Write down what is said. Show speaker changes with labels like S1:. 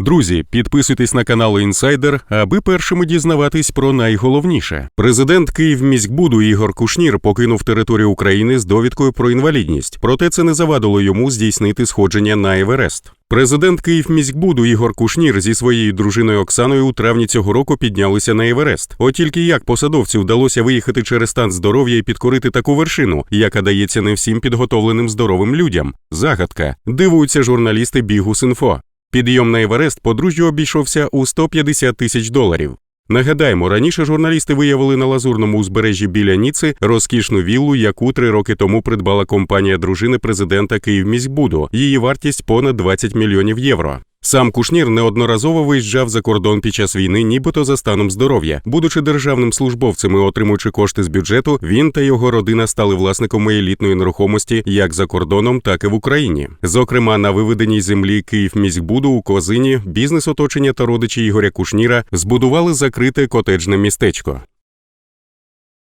S1: Друзі, підписуйтесь на канал Інсайдер, аби першими дізнаватись про найголовніше. Президент Київміськбуду Ігор Кушнір покинув територію України з довідкою про інвалідність, проте це не завадило йому здійснити сходження на Еверест. Президент Київміськбуду Ігор Кушнір зі своєю дружиною Оксаною у травні цього року піднялися на Еверест. От тільки як посадовцю вдалося виїхати через стан здоров'я і підкорити таку вершину, яка дається не всім підготовленим здоровим людям. Загадка дивуються журналісти Бігус.Інфо. Підйом на Еверест подружжю обійшовся у 150 тисяч доларів. Нагадаємо, раніше журналісти виявили на лазурному узбережжі біля Ніци розкішну віллу, яку три роки тому придбала компанія дружини президента Київміськбуду. Її вартість понад 20 мільйонів євро. Сам Кушнір неодноразово виїжджав за кордон під час війни, нібито за станом здоров'я. Будучи державним службовцем і отримуючи кошти з бюджету, він та його родина стали власниками елітної нерухомості як за кордоном, так і в Україні. Зокрема, на виведеній землі Київміськбуду у Козині бізнес оточення та родичі Ігоря Кушніра збудували закрите котеджне містечко.